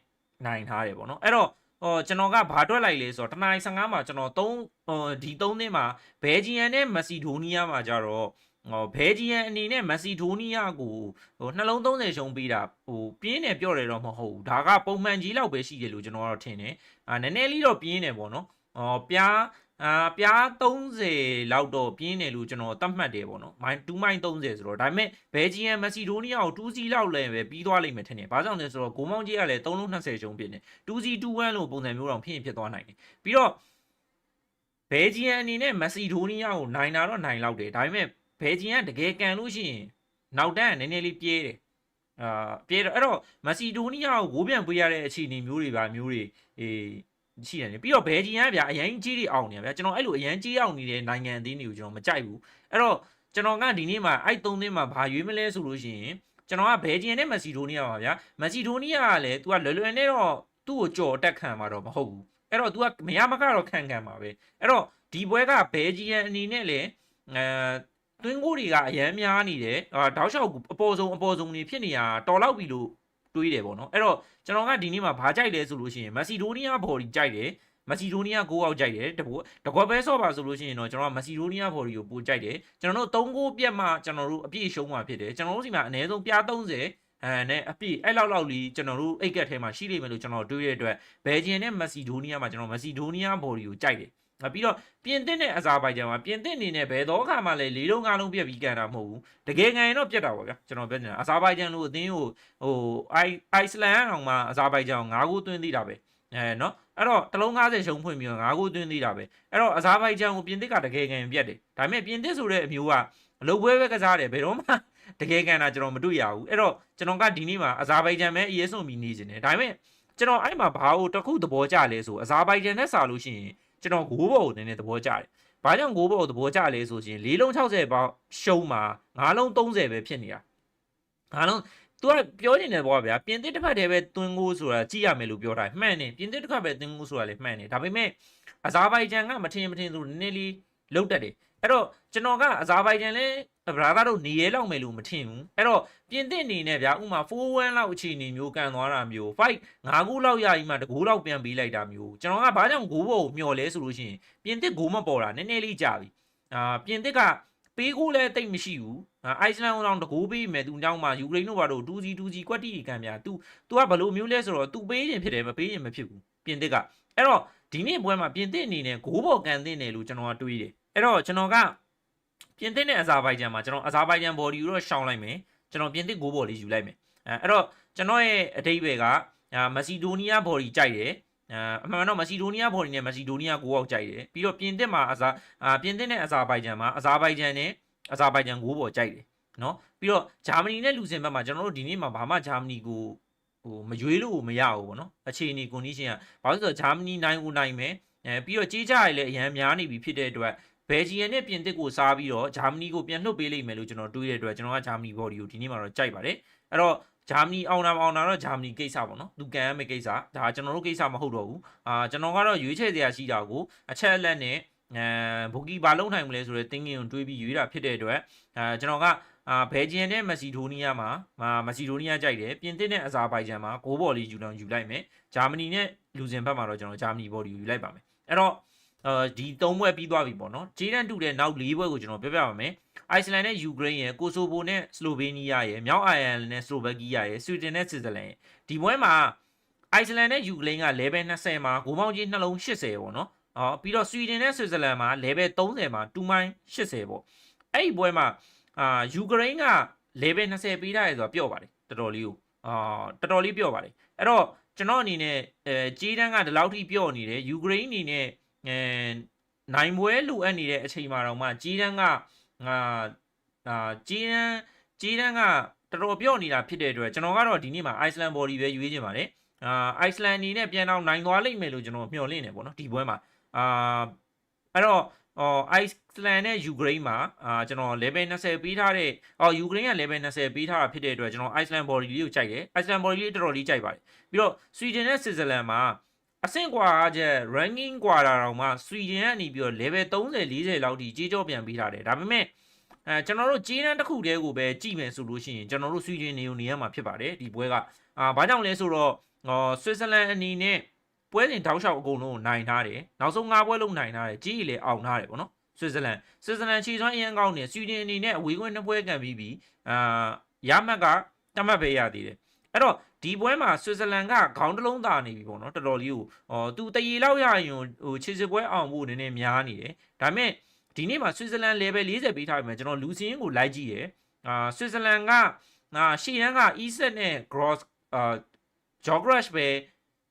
နိုင်ထားတယ်ပေါ့နော်အဲ့တော့ဟောကျွန်တော်ကဘာတွက်လိုက်လဲဆိုတော့တနင်္လာ15မှာကျွန်တော်3ဟိုဒီ3သင်းမှာဘယ်ဂျီယန်နဲ့မက်ဆီဒိုနီးယားမှာကြတော့ဟောဘယ်ဂျီယန်အနေနဲ့မက်ဆီဒိုနီးယားကိုဟိုနှလုံး30ရှုံးပေးတာဟိုပြင်းတယ်ပြောတယ်တော့မဟုတ်ဘူးဒါကပုံမှန်ကြီးလောက်ပဲရှိတယ်လို့ကျွန်တော်ကတော့ထင်တယ်အာနည်းနည်းလေးတော့ပြင်းတယ်ပေါ့နော်ဟောပြား အာပြား30လောက်တော့ပြင်းတယ်လို့ကျွန်တော်သတ်မှတ်တယ်ပေါ့နော်မိုင်2မိုင်30ဆိုတော့ဒါပေမဲ့ဘယ်ဂျီယန်မက်ဆီဒိုနီးယားကို2စီလောက်လည်းပဲပြီးသွားလိမ့်မယ်ထင်တယ်ဘာကြောင့်လဲဆိုတော့ဂိုးမောင်းကြီးကလည်း3လုံး20ရှုံးဖြစ်နေ2စီ2-1လို့ပုံစံမျိုးတော့ဖြစ်ရင်ဖြစ်သွားနိုင်တယ်ပြီးတော့ဘယ်ဂျီယန်အနေနဲ့မက်ဆီဒိုနီးယားကိုနိုင်တာတော့နိုင်လောက်တယ်ဒါပေမဲ့ဘယ်ဂျီယန်ကတကယ်ကန်လို့ရှိရင်နောက်တန်းကနည်းနည်းလေးပြေးတယ်အာပြေးတော့အဲ့တော့မက်ဆီဒိုနီးယားကိုဝိုးပြန်ပေးရတဲ့အခြေအနေမျိုးတွေပါမျိုးတွေအေး ရှိတယ်လေပြီးတော့ဘယ်ဂျီယန်ကဗျာအရင်ကြီးတွေအောင်နေဗျာကျွန်တော်အဲ့လိုအရင်ကြီးအောင်နေတဲ့နိုင်ငံအသင်းတွေကိုကျွန်တော်မကြိုက်ဘူးအဲ့တော့ကျွန်တော်ကဒီနေ့မှာအဲ့သုံးသင်းမှာဘာရွေးမလဲဆိုလို့ရှိရင်ကျွန်တော်ကဘယ်ဂျီယန်နဲ့မက်ဆီဒိုနီးယားပါဗျာမက်ဆီဒိုနီးယားကလည်း तू ကလွယ်လွယ်နဲ့တော့သူ့ကိုကြော်တက်ခံမှာတော့မဟုတ်ဘူးအဲ့တော့ तू ကမရမကတော့ခံခံမှာပဲအဲ့တော့ဒီပွဲကဘယ်ဂျီယန်အနေနဲ့လည်းအဲတွင်းကိုတွေကအရန်များနေတယ်အာတောက်လျှောက်အပေါ်ဆုံးအပေါ်ဆုံးနေဖြစ်နေတာတော်လောက်ပြီလို့ တွေးတယ်ပေါ့နော်အဲ့တော့ကျွန်တော်ကဒီနေ့မှာဘာကြိုက်လဲဆိုလို့ရှိရင်မက်ဆီဒိုနီးယားဘော်ဒီကြိုက်တယ်မက်ဆီဒိုနီးယား6အောက်ကြိုက်တယ်တဘောတကောပဲဆော့ပါဆိုလို့ရှိရင်တော့ကျွန်တော်ကမက်ဆီဒိုနီးယားဘော်ဒီကိုပိုကြိုက်တယ်ကျွန်တော်တို့3ဂိုးပြတ်မှကျွန်တော်တို့အပြည့်ရှုံးမှာဖြစ်တယ်ကျွန်တော်တို့စီမှာအနည်းဆုံးပြား30အဲနဲ့အပြည့်အဲ့လောက်လောက်လီကျွန်တော်တို့အိတ်ကက်ထဲမှာရှိလိမ့်မယ်လို့ကျွန်တော်တွေးရတဲ့အတွက်ဘယ်ဂျင်နဲ့မက်ဆီဒိုနီးယားမှာကျွန်တော်မက်ဆီဒိုနီးယားဘော်ဒီကိုကြိုက်တယ် ပြီးတော့ပြင်သစ်နဲ့အဇာဘိုင်ဂျန်မှာပြင်သစ်အနေနဲ့ဘယ်တော့ခါမှလည်းလေးလုံးကားလုံးပြက်ပြီးကန်တာမဟုတ်ဘူးတကယ်ကန်ရင်တော့ပြက်တာပေါ့ဗျာကျွန်တော်ပြောနေတာအဇာဘိုင်ဂျန်လို့အသင်းကိုဟိုအိုင်အိုက်စလန်အောင်မှာအဇာဘိုင်ဂျန်ကို9ဂိုးသွင်းသေးတာပဲအဲနော်အဲ့တော့တလုံး90ရှုံးဖွင့်ပြီးတော့9ဂိုးသွင်းသေးတာပဲအဲ့တော့အဇာဘိုင်ဂျန်ကိုပြင်သစ်ကတကယ်ကန်ပြက်တယ်ဒါပေမဲ့ပြင်သစ်ဆိုတဲ့အမျိုးကအလုပ်ပွဲပဲကစားတယ်ဘယ်တော့မှတကယ်ကန်တာကျွန်တော်မတွေ့ရဘူးအဲ့တော့ကျွန်တော်ကဒီနေ့မှာအဇာဘိုင်ဂျန်ပဲအရေးဆုံးပြီးနေနေတယ်ဒါပေမဲ့ကျွန်တော်အဲ့မှာဘာလို့တခုသဘောကျလဲဆိုအဇာဘိုင်ဂျန်နဲ့စာလို့ရှိရင် ကျွန်တော်ဂိုးဘော်ကိုနည်းနည်းသဘောကျတယ်။ဘာကြောင့်ဂိုးဘော်ကိုသဘောကျလဲဆိုရင်၄လုံး60ပေါင်းရှုံးမှာ၅လုံး30ပဲဖြစ်နေတာ။၅လုံး तू ကပြောနေတယ်ပေါ့ဗျာပြင်သစ်တစ်ဖက်တည်းပဲသွင်းကိုဆိုတာကြည့်ရမယ်လို့ပြောတာမှန်တယ်ပြင်သစ်တစ်ခါပဲသွင်းကိုဆိုတာလည်းမှန်တယ်ဒါပေမဲ့အဇာဘိုင်ဂျန်ကမထင်မထင်သူနည်းနည်းလေးလုတ်တက်တယ်အဲ့တော့ကျွန်တော်ကအဇာဘိုင်ဂျန်လည်း ဗရာသားတို့နေရဲလောက်မယ်လို့မထင်ဘူးအဲ့တော့ပြင်သစ်အနေနဲ့ဗျာဥမာ4-1လောက်အခြေအနေမျိုးကန်သွားတာမျိုး5 5ဂိုးလောက်ရပြီးမှတဂိုးလောက်ပြန်ပေးလိုက်တာမျိုးကျွန်တော်ကဘာကြောင့်ဂိုးဘောကိုမျော်လဲဆိုလို့ရှိရင်ပြင်သစ်ဂိုးမပေါ်တာနည်းနည်းလေးကြာပြီအာပြင်သစ်ကပေးကိုလည်းတိတ်မရှိဘူးအိုက်စလန်အောင်တကူပေးမယ်သူကြောင့်မှယူကရိန်းတို့ဘာလို့2စီ2စီကွက်တီကံများ तू तू ကဘလို့မျိုးလဲဆိုတော့ तू ပေးရင်ဖြစ်တယ်မပေးရင်မဖြစ်ဘူးပြင်သစ်ကအဲ့တော့ဒီနေ့ပွဲမှာပြင်သစ်အနေနဲ့ဂိုးပေါ်ကန်သင့်တယ်လို့ကျွန်တော်ကတွေးတယ်အဲ့တော့ကျွန်တော်က ပြင်သစ်နဲ့အဇာဘိုင်ဂျန်မှာကျွန်တော်အဇာဘိုင်ဂျန်ဘော်ဒီကိုတော့ရှောင်းလိုက်မယ်ကျွန်တော်ပြင်သစ်ဂိုးဘော်လေးယူလိုက်မယ်အဲအဲ့တော့ကျွန်တော်ရဲ့အတိတ်ပဲကမက်ဆီဒိုနီးယားဘော်ဒီကြိုက်တယ်အမှန်တော့မက်ဆီဒိုနီးယားဘော်ဒီနဲ့မက်ဆီဒိုနီးယားကိုအောက်ကြိုက်တယ်ပြီးတော့ပြင်သစ်မှာအဇာပြင်သစ်နဲ့အဇာဘိုင်ဂျန်မှာအဇာဘိုင်ဂျန်နဲ့အဇာဘိုင်ဂျန်ကိုပေါ်ကြိုက်တယ်နော်ပြီးတော့ဂျာမနီနဲ့လူစင်ဘက်မှာကျွန်တော်တို့ဒီနေ့မှာဘာမှဂျာမနီကိုဟိုမရွေးလို့မရဘူးပေါ့နော်အခြေအနေ condition ကဘာလို့ဆိုတော့ဂျာမနီနိုင်ဦးနိုင်မယ်အဲပြီးတော့ကြေးကြရလည်းအရန်များနေပြီဖြစ်တဲ့အတွက် ဘယ်ဂျီယန်နဲ့ပြင်သစ်ကိုစားပြီးတော့ဂျာမနီကိုပြန်နှုတ်ပေးလိမ့်မယ်လို့ကျွန်တော်တွေးတဲ့အတွက်ကျွန်တော်ကဂျာမနီဘော်ဒီကိုဒီနေ့မှာတော့ကြိုက်ပါတယ်အဲ့တော့ဂျာမနီအောင်တာအောင်တာတော့ဂျာမနီကိစ္စပေါ့နော်သူကန်ရမယ့်ကိစ္စဒါကျွန်တော်တို့ကိစ္စမဟုတ်တော့ဘူးအာကျွန်တော်ကတော့ရွေးချယ်စရာရှိတာကိုအချက်အလက်နဲ့အဲဘူကီဘာလုံးနိုင်မလဲဆိုတဲ့တင်းကင်းကိုတွေးပြီးရွေးတာဖြစ်တဲ့အတွက်အဲကျွန်တော်ကအာဘယ်ဂျီယန်နဲ့မက်ဆီဒိုနီးယားမှာမက်ဆီဒိုနီးယားကြိုက်တယ်ပြင်သစ်နဲ့အဇာဘိုင်ဂျန်မှာဂိုးဘော်လေးယူလောင်ယူလိုက်မယ်ဂျာမနီနဲ့လူစင်ဘက်မှာတော့ကျွန်တော်ဂျာမနီဘော်ဒီယူလိုက်ပါမယ်အဲ့တော့ အဲဒီ၃ပွဲပြီးသွားပြီပေါ့နော်ဂျေဒန်တူတဲ့နောက်၄ပွဲကိုကျွန်တော်ပြောပြပါမယ်အိုက်စလန်နဲ့ယူကရိန်းရယ်ကိုဆိုဗိုနဲ့စလိုဗေးနီးယားရယ်မြောက်အိုင်ယာလန်နဲ့စလိုဗက်ကီးယားရယ်ဆွီဒင်နဲ့ဆွစ်ဇာလန်ရယ်ဒီပွဲမှာအိုက်စလန်နဲ့ယူကရိန်းက level 20မှာဂိုးပေါင်းကြီးနှလုံး80ပေါ့နော်အော်ပြီးတော့ဆွီဒင်နဲ့ဆွစ်ဇာလန်မှာ level 30မှာ2မိုင်း80ပေါ့အဲ့ဒီပွဲမှာအာယူကရိန်းက level 20ပေးထားရယ်ဆိုတာပြော့ပါတယ်တော်တော်လေးကိုအာတော်တော်လေးပြော့ပါတယ်အဲ့တော့ကျွန်တော်အနေနဲ့အဲဂျေဒန်ကဒီလောက်ထိပြော့နေတယ်ယူကရိန်းအနေနဲ့ အဲနိုင်ပွဲလိုအပ်နေတဲ့အချိန်မှာတော့မှဂျေဒန်ကငါအာဂျေဒန်ဂျေဒန်ကတော်တော်ပြော့နေတာဖြစ်တဲ့အတွက်ကျွန်တော်ကတော့ဒီနေ့မှာ Iceland body ပဲရွေးချင်ပါတယ်အာအိုက်စလန်အနေနဲ့ပြန်တော့နိုင်သွားလိမ့်မယ်လို့ကျွန်တော်မျှော်လင့်နေပေါ့နော်ဒီပွဲမှာအာအဲ့တော့အော်အိုက်စလန်နဲ့ယူကရိန်းမှာအာကျွန်တော် level 20ပေးထားတဲ့အော်ယူကရိန်းက level 20ပေးထားတာဖြစ်တဲ့အတွက်ကျွန်တော် Iceland body လေးကိုကြိုက်တယ် Iceland body လေးတော်တော်လေးကြိုက်ပါတယ်ပြီးတော့ Sweden နဲ့ Switzerland မှာ အဆင့်ကွာချက် ranking ကွာတာတော့မှ Sweden ကနေပြီးတော့ level 30 40လောက်ထိကြေးကြောပြန်ပေးထားတယ်ဒါပေမဲ့အဲကျွန်တော်တို့ကြေးတန်းတစ်ခုတည်းကိုပဲကြည့်မယ်ဆိုလို့ရှိရင်ကျွန်တော်တို့ Sweden နေုံနေရမှာဖြစ်ပါတယ်ဒီပွဲကအာဘာကြောင့်လဲဆိုတော့ဟော Switzerland အနေနဲ့ပွဲစဉ်တောက်လျှောက်အကုန်လုံးကိုနိုင်ထားတယ်နောက်ဆုံး၅ပွဲလုံးနိုင်ထားတယ်ကြေးကြီးလည်းအောင်ထားတယ်ပေါ့နော်ဆွစ်ဇာလန်ဆွစ်ဇာလန်ခြေစွမ်းအရင်ကောင်းနေဆွီဒင်အနေနဲ့အဝေးကွင်းနှစ်ပွဲကန်ပြီးပြီအာရမတ်ကတမတ်ပဲရသေးတယ်အဲ့တော့ ဒီပွဲမှာဆွစ်ဇာလန်ကခေါင်းတစ်လုံးသာနေပြီပေါ့နော်တော်တော်လေးကိုဟောသူတရေလောက်ရရင်ဟိုခြေစစ်ပွဲအောင်ဖို့နည်းနည်းများနေတယ်ဒါပေမဲ့ဒီနေ့မှာဆွစ်ဇာလန် level 40ပေးထားပြီမှာကျွန်တော်လူစင်းကိုလိုက်ကြည့်ရယ်အာဆွစ်ဇာလန်ကအာရှေ့တန်းက e-set နဲ့ gross အာ geograph ပဲ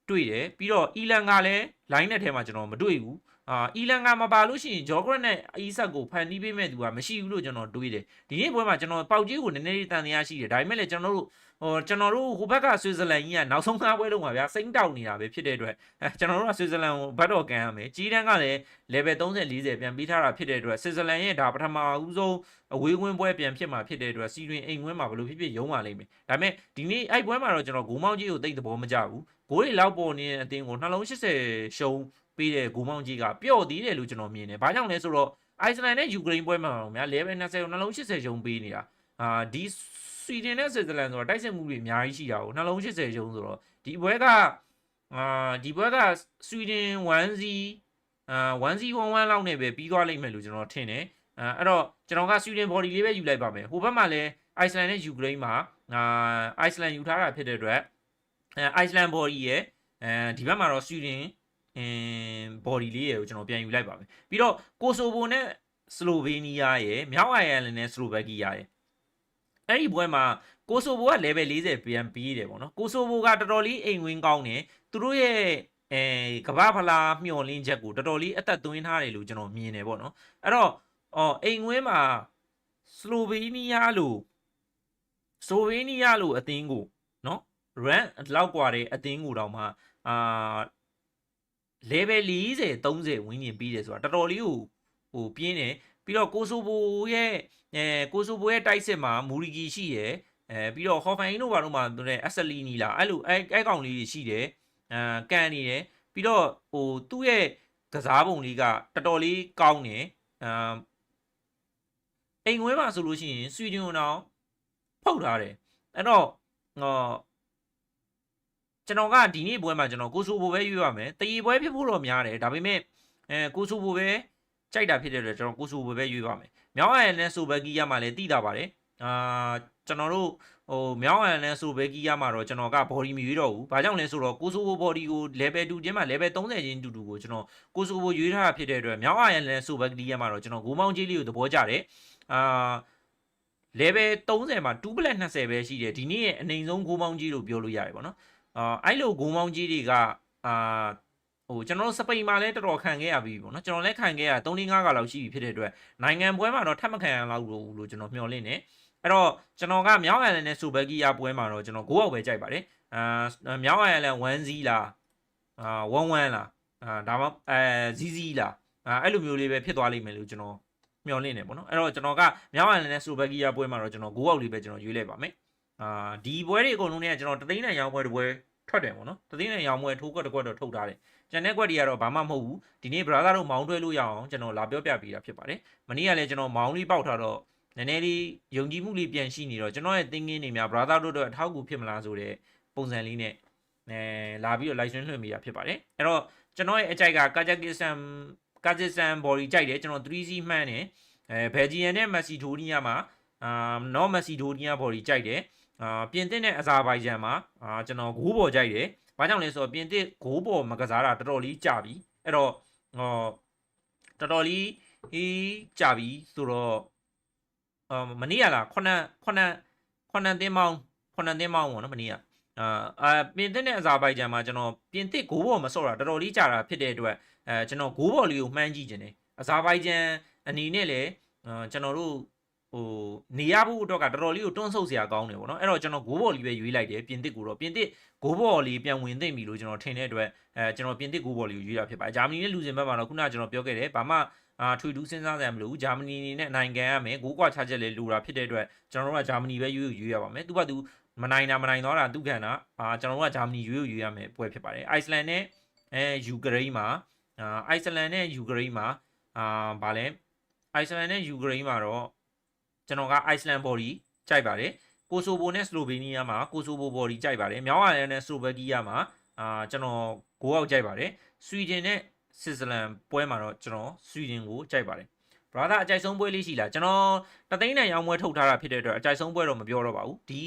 တွေ့တယ်ပြီးတော့ elan ကလည်း line နဲ့ထဲမှာကျွန်တော်မတွေ့ဘူး အာအီလန်ကမပါလို့ရှိရင်ဂျော့ဂရက်နဲ့အီဆက်ကိုဖန်တီးပေးမဲ့သူကမရှိဘူးလို့ကျွန်တော်တွေးတယ်ဒီနေ့ပွဲမှာကျွန်တော်ပေါက်ကြီးကိုနည်းနည်းလေးတန်တရားရှိတယ်ဒါပေမဲ့လည်းကျွန်တော်တို့ဟိုကျွန်တော်တို့ဟိုဘက်ကဆွစ်ဇာလန်ကြီးကနောက်ဆုံးသားပွဲလုံးပါဗျာစိမ့်တောက်နေတာပဲဖြစ်တဲ့အတွက်အဲကျွန်တော်တို့ကဆွစ်ဇာလန်ကိုဘတ်တော်ကန်ရမယ်ကြီးတန်းကလည်း level 30 40ပြန်ပြီးထားတာဖြစ်တဲ့အတွက်ဆွစ်ဇာလန်ရဲ့ဒါပထမဦးဆုံးအဝေးဝင်းပွဲပြန်ဖြစ်မှာဖြစ်တဲ့အတွက်စီတွင်အိမ်ဝင်းမှာဘလို့ဖြစ်ဖြစ်ရုံးပါလိမ့်မယ်ဒါပေမဲ့ဒီနေ့အဲ့ပွဲမှာတော့ကျွန်တော်ဂိုးမောင်းကြီးကိုတိတ်သဘောမကျဘူးဂိုးတွေလောက်ပေါ်နေတဲ့အတင်းကိုနှလုံး80ရှုံး ပေးတဲ့ဂိုးမောင်းကြီးကပျော့သေးတယ်လို့ကျွန်တော်မြင်တယ်။ဘာကြောင့်လဲဆိုတော့အိုက်စလန်နဲ့ယူကရိန်းပွဲမှာတော့များ level 20နှလုံး80ရုံပေးနေတာ။အာဒီဆွီဒင်နဲ့ဆွစ်ဇာလန်ဆိုတော့တိုက်စစ်မှုတွေအများကြီးရှိတာကိုနှလုံး80ရုံဆိုတော့ဒီပွဲကအာဒီပွဲကဆွီဒင်1-0အာ1-0-1လောက်နဲ့ပဲပြီးသွားလိမ့်မယ်လို့ကျွန်တော်ထင်တယ်။အဲအဲ့တော့ကျွန်တော်ကဆွီဒင် body လေးပဲယူလိုက်ပါမယ်။ဟိုဘက်မှာလည်းအိုက်စလန်နဲ့ယူကရိန်းမှာအာအိုက်စလန်ယူထားတာဖြစ်တဲ့အတွက်အဲအိုက်စလန် body ရဲ့အဲဒီဘက်မှာတော့ဆွီဒင် အင်း body လေးရယ်ကိုကျွန်တော်ပြန်ယူလိုက်ပါမယ်ပြီးတော့ကိုဆိုဗိုနဲ့စလိုဗေးနီးယားရယ်မြောက်အိုင်ယာလန်နဲ့စလိုဗက်ကီယာရယ်အဲ့ဒီပွဲမှာကိုဆိုဗိုက level 40ပြန်ပြီးတယ်ပေါ့နော်ကိုဆိုဗိုကတော်တော်လေးအိမ်ဝင်းကောင်းတယ်သူတို့ရဲ့အဲကဘာဖလာမျောလင်းချက်ကိုတော်တော်လေးအသက်သွင်းထားတယ်လို့ကျွန်တော်မြင်တယ်ပေါ့နော်အဲ့တော့အော်အိမ်ဝင်းမှာစလိုဗေးနီးယားလို့ဆိုဗေးနီးယားလို့အသင်းကိုနော် run လောက်กว่าတဲ့အသင်းကိုတောင်မှအာ level 40 30ဝန်းကျင်ပြီးတယ်ဆိုတာတော်တော်လေးကိုဟိုပြင်းတယ်ပြီးတော့ကိုဆိုဘိုရဲ့အဲကိုဆိုဘိုရဲ့တိုက်စစ်မှာမူရီဂီရှိရယ်အဲပြီးတော့ဟော်ဖိုင်တို့ဘာလို့မှသူနဲ့အက်ဆလီနီလာအဲ့လိုအဲအဲကောင်လေးရှိတယ်အာကန်နေတယ်ပြီးတော့ဟိုသူ့ရဲ့ကစားပုံလေးကတော်တော်လေးကောင်းတယ်အာအိမ်ဝဲမှာဆိုလို့ရှိရင်ဆွီဒင်အောင်ဖုတ်ထားတယ်အဲ့တော့ဟော ကျွန်တော်ကဒီနေ့ပွဲမှာကျွန်တော်ကိုဆိုဘိုပဲရွေးရမယ်တရီပွဲဖြစ်ဖို့တော့များတယ်ဒါပေမဲ့အဲကိုဆိုဘိုပဲကြိုက်တာဖြစ်တဲ့အတွက်ကျွန်တော်ကိုဆိုဘိုပဲရွေးပါမယ်မြောင်းအန်နဲ့ဆိုဘက်ကီရမှာလည်းတိတာပါတယ်အာကျွန်တော်တို့ဟိုမြောင်းအန်နဲ့ဆိုဘက်ကီရမှာတော့ကျွန်တော်က body မရွေးတော့ဘူးဘာကြောင့်လဲဆိုတော့ကိုဆိုဘို body ကို level 2ချင်းမှာ level 30ချင်းတူတူကိုကျွန်တော်ကိုဆိုဘိုရွေးထားတာဖြစ်တဲ့အတွက်မြောင်းအန်နဲ့ဆိုဘက်ကီရမှာတော့ကျွန်တော်ဂိုးမောင်းကြီးလေးကိုသဘောကျတယ်အာ level 30မှာ2 plus 20ပဲရှိတယ်ဒီနေ့ရဲ့အနိုင်ဆုံးဂိုးမောင်းကြီးလို့ပြောလို့ရတယ်ပေါ့နော် အာအဲ့လိုဂိုးမောင်းကြီးတွေကအာဟိုကျွန်တော်တို့စပိန်မှာလည်းတော်တော်ခံခဲ့ရပြီပေါ့နော်ကျွန်တော်လည်းခံခဲ့ရ3 5ကလောက်ရှိပြီဖြစ်တဲ့အတွက်နိုင်ငံပွဲမှာတော့ထပ်မခံရလောက်လို့လို့ကျွန်တော်မျှော်လင့်နေအဲ့တော့ကျွန်တော်ကမြောက်အိုင်လန်နဲ့ဆိုဘက်ကီယာပွဲမှာတော့ကျွန်တော်9အောက်ပဲကြိုက်ပါတယ်အာမြောက်အိုင်လန်1-0လားအာ1-1လားအာဒါမှအဲ0-0လားအာအဲ့လိုမျိုးလေးပဲဖြစ်သွားလိမ့်မယ်လို့ကျွန်တော်မျှော်လင့်နေပေါ့နော်အဲ့တော့ကျွန်တော်ကမြောက်အိုင်လန်နဲ့ဆိုဘက်ကီယာပွဲမှာတော့ကျွန်တော်9အောက်လေးပဲကျွန်တော်ရွေးလိုက်ပါမယ် အာဒီပွဲတွေအကုန်လုံးเนี่ยကျွန်တော်တသိန်းနဲ့ရောင်းပွဲတစ်ပွဲထွက်တယ်ပေါ့နော်တသိန်းနဲ့ရောင်းပွဲထိုးကွက်တစ်ကွက်တော့ထုတ်ထားတယ်ကျန်တဲ့ကွက်တွေကတော့ဘာမှမဟုတ်ဘူးဒီနေ့ brother တို့မောင်းတွဲလို့ရအောင်ကျွန်တော်လာပြောပြပေးတာဖြစ်ပါတယ်မနေ့ကလည်းကျွန်တော်မောင်းလေးပေါက်ထားတော့နည်းနည်းလေးယုံကြည်မှုလေးပြန်ရှိနေတော့ကျွန်တော်ရဲ့ thinking တွေများ brother တို့တော့အထောက်အကူဖြစ်မလားဆိုတဲ့ပုံစံလေးနဲ့အဲလာပြီးတော့ live stream လွှင့်မိတာဖြစ်ပါတယ်အဲ့တော့ကျွန်တော်ရဲ့အကြိုက်ကကာဂျကစ္စတန် ကာဂျစ်စတန် body ကြိုက်တယ်ကျွန်တော် 3C မှန်းတယ်အဲဘယ်ဂျီယန်နဲ့မက်ဆီဒိုနီးယားမှာအာနော်မက်ဆီဒိုနီးယား body ကြိုက်တယ် အာပြင်သစ်နဲ့အဇာဘိုင်ဂျန်မှာအာကျွန်တော်ဂိုးပေါ်ကြိုက်တယ်ဘာကြောင့်လဲဆိုတော့ပြင်သစ်ဂိုးပေါ်မကစားတာတော်တော်လေးကြာပြီအဲ့တော့ဟောတော်တော်လေးဟီးကြာပြီဆိုတော့အာမနေ့ကလားခုနခုနခုနသင်းမောင်းခုနသင်းမောင်းပေါ့နော်မနေ့ကအာအာပြင်သစ်နဲ့အဇာဘိုင်ဂျန်မှာကျွန်တော်ပြင်သစ်ဂိုးဘော်မဆော့တာတော်တော်လေးကြာတာဖြစ်တဲ့အတွက်အဲကျွန်တော်ဂိုးဘော်လေးကိုမှန်းကြည့်ခြင်းတယ်အဇာဘိုင်ဂျန်အနေနဲ့လည်းအာကျွန်တော်တို့ ဟိုနေရဖို့အတွက်ကတော်တော်လေးကိုတွန်းဆုပ်စရာကောင်းတယ်ပေါ့နော်အဲ့တော့ကျွန်တော်ဂိုးဘော်လေးပဲရွေးလိုက်တယ်ပြင်သစ်ကိုတော့ပြင်သစ်ဂိုးဘော်လေးပြန်ဝင်သိမ့်ပြီလို့ကျွန်တော်ထင်တဲ့အတွက်အဲကျွန်တော်ပြင်သစ်ဂိုးဘော်လေးကိုရွေးတာဖြစ်ပါတယ်ဂျာမနီနဲ့လူစင်ဘက်မှာတော့ခုနကကျွန်တော်ပြောခဲ့တယ်ဘာမှအာထွေထူးစဉ်းစားစရာမလိုဘူးဂျာမနီအနေနဲ့နိုင်ငံရမယ်ဂိုးကွာချချက်လေးလူတာဖြစ်တဲ့အတွက်ကျွန်တော်တို့ကဂျာမနီပဲရွေးရွေးရပါမယ်သူကသူမနိုင်တာမနိုင်တော့တာသူကန်တာအာကျွန်တော်တို့ကဂျာမနီရွေးရွေးရမယ်ပွဲဖြစ်ပါတယ်အိုက်စလန်နဲ့အဲယူကရိန်းမှာအာအိုက်စလန်နဲ့ယူကရိန်းမှာအာဗာလဲအိုက်စလန်နဲ့ယူကရိန်းမှာတော့ ကျွန်တော်ကအိုက်စလန်ဘော်ဒီကြိုက်ပါတယ်ကိုဆိုဘိုနဲ့စလိုဗေးနီးယားမှာကိုဆိုဘိုဘော်ဒီကြိုက်ပါတယ်မြောက်အိုင်ယာနဲ့စလိုဗက်ကီးယားမှာအာကျွန်တော်ဂိုးအောက်ကြိုက်ပါတယ်ဆွီဒင်နဲ့ဆွစ်ဇာလန်ပွဲမှာတော့ကျွန်တော်ဆွီဒင်ကိုကြိုက်ပါတယ်ဘရာသာအကြိုက်ဆုံးပွဲလေးရှိလားကျွန်တော်တသိန်းနဲ့ရောင်းပွဲထုတ်ထားတာဖြစ်တဲ့အတွက်အကြိုက်ဆုံးပွဲတော့မပြောတော့ပါဘူးဒီ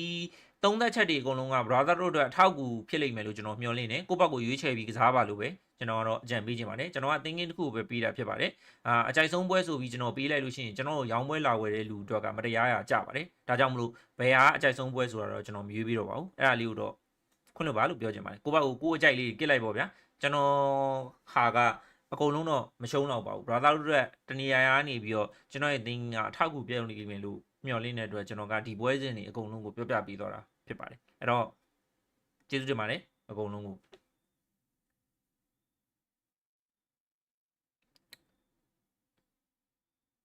သုံးသက်ချက်တွေအကုန်လုံးက brother တို့အတွက်အထောက်အကူဖြစ်လိမ့်မယ်လို့ကျွန်တော်မျှော်လင့်တယ်ကိုယ့်ဘက်ကိုရွေးချယ်ပြီးကစားပါလို့ပဲကျွန်တော်ကတော့အကြံပေးခြင်းပါတယ်ကျွန်တော်ကသင်္ကင်းတစ်ခုပဲပေးတာဖြစ်ပါတယ်အာအကြိုက်ဆုံးပွဲဆိုပြီးကျွန်တော်ပေးလိုက်လို့ရှိရင်ကျွန်တော်တို့ရောင်းပွဲလာဝယ်တဲ့လူအတွက်ကမတရားရကြပါတယ်ဒါကြောင့်မလို့ဘယ်ဟာအကြိုက်ဆုံးပွဲဆိုတာတော့ကျွန်တော်မရွေးပြီးတော့ပါဘူးအဲ့ဒါလေးကိုတော့ခွင့်လို့ပါလို့ပြောချင်ပါတယ်ကိုယ့်ဘက်ကိုကိုယ့်အကြိုက်လေးကစ်လိုက်ပေါ့ဗျာကျွန်တော်ဟာကအကုန်လုံးတော့မရှုံးတော့ပါဘူး brother တို့အတွက်တနေရာရာနေပြီးတော့ကျွန်တော်ရဲ့သင်ကအထောက်အကူပြုံးနေပြီလို့မျှော်လင့်တဲ့အတွက်ကျွန်တော်ကဒီပွဲစဉ်တွေအကုန်လုံးကိုပြောပြပေးတော့တာ ဖြစ်ပါတယ်အဲ့တော့ကျေးဇူးတင်ပါတယ်အကုန်လုံးကို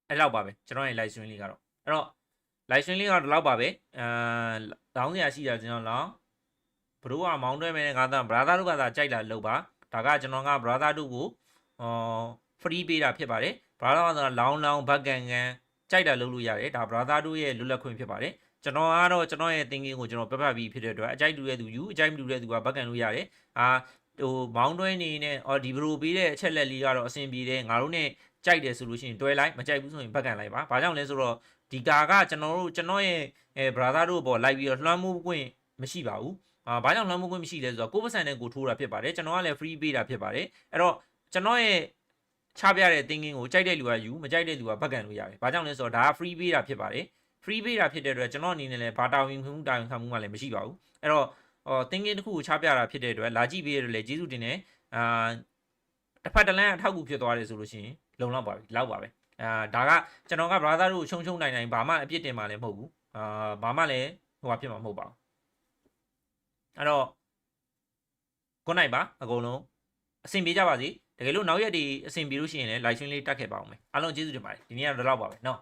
အဲ့လောက်ပါပဲကျွန်တော်ရဲ့ live stream လေးကတော့အဲ့တော့ live stream လေးကတော့ဒီလောက်ပါပဲအဲလောင်းစရာရှိတာကျွန်တော်လောင်းဘရိုးကမောင်းတွဲမဲ့ငါသား brother တို့ကသာကြိုက်လာလို့ပါဒါကကျွန်တော်က brother တို့ကိုအော် free ပေးတာဖြစ်ပါတယ် brother ကသာလောင်းလောင်းဘတ်ကန်ကန်ကြိုက်တာလုပ်လို့ရတယ်ဒါ brother တို့ရဲ့လွတ်လပ်ခွင့်ဖြစ်ပါတယ် ကျွန်တော်ကတော့ကျွန်တော်ရဲ့ thinking ကိုကျွန်တော်ပြပြပြီးဖြစ်တဲ့အတွက်အကြိုက်တူတဲ့သူယူအကြိုက်မတူတဲ့သူကဘတ်ကန်လို့ရတယ်အာဟိုမောင်းတွဲနေနဲ့အော်ဒီဘရိုပေးတဲ့အချက်လက်လေးကတော့အဆင်ပြေတယ်ငါတို့ ਨੇ ကြိုက်တယ်ဆိုလို့ရှိရင်တွဲလိုက်မကြိုက်ဘူးဆိုရင်ဘတ်ကန်လိုက်ပါဘာကြောင့်လဲဆိုတော့ဒီကာကကျွန်တော်တို့ကျွန်တော်ရဲ့အဲ brother တို့ပေါ်လိုက်ပြီးတော့လွှမ်းမိုးခွင့်မရှိပါဘူးအာဘာကြောင့်လွှမ်းမိုးခွင့်မရှိလဲဆိုတော့ကိုယ်ပတ်စံနဲ့ကိုထိုးတာဖြစ်ပါတယ်ကျွန်တော်ကလည်း free ပေးတာဖြစ်ပါတယ်အဲ့တော့ကျွန်တော်ရဲ့ချပြတဲ့ thinking ကိုကြိုက်တဲ့လူကယူမကြိုက်တဲ့လူကဘတ်ကန်လို့ရတယ်ဘာကြောင့်လဲဆိုတော့ဒါက free ပေးတာဖြစ်ပါတယ် free ပေးတာဖြစ်တဲ့အတွက်ကျွန်တော်အနေနဲ့လည်းဘာတာဝန်ခံမှုတာဝန်ခံမှုမှလည်းမရှိပါဘူးအဲ့တော့ဟော thinking တစ်ခုကိုချပြတာဖြစ်တဲ့အတွက်လာကြည့်ပေးရလေကျေးဇူးတင်တယ်အာတစ်ဖက်တစ်လမ်းအထောက်အကူဖြစ်သွားတယ်ဆိုလို့ရှိရင်လုံလောက်ပါပြီလောက်ပါပဲအာဒါကကျွန်တော်က brother တို့ရှုံရှုံနိုင်နိုင်ဘာမှအပြစ်တင်မှလည်းမဟုတ်ဘူးအာဘာမှလည်းဟိုဟာဖြစ်မှာမဟုတ်ပါဘူးအဲ့တော့ good night ပါအကုန်လုံးအဆင်ပြေကြပါစေတကယ်လို့နောက်ရက်ဒီအဆင်ပြေလို့ရှိရင်လည်း live stream လေးတက်ခဲ့ပါအောင်မယ်အားလုံးကျေးဇူးတင်ပါတယ်ဒီနေ့ကတော့ဒီလောက်ပါပဲเนาะ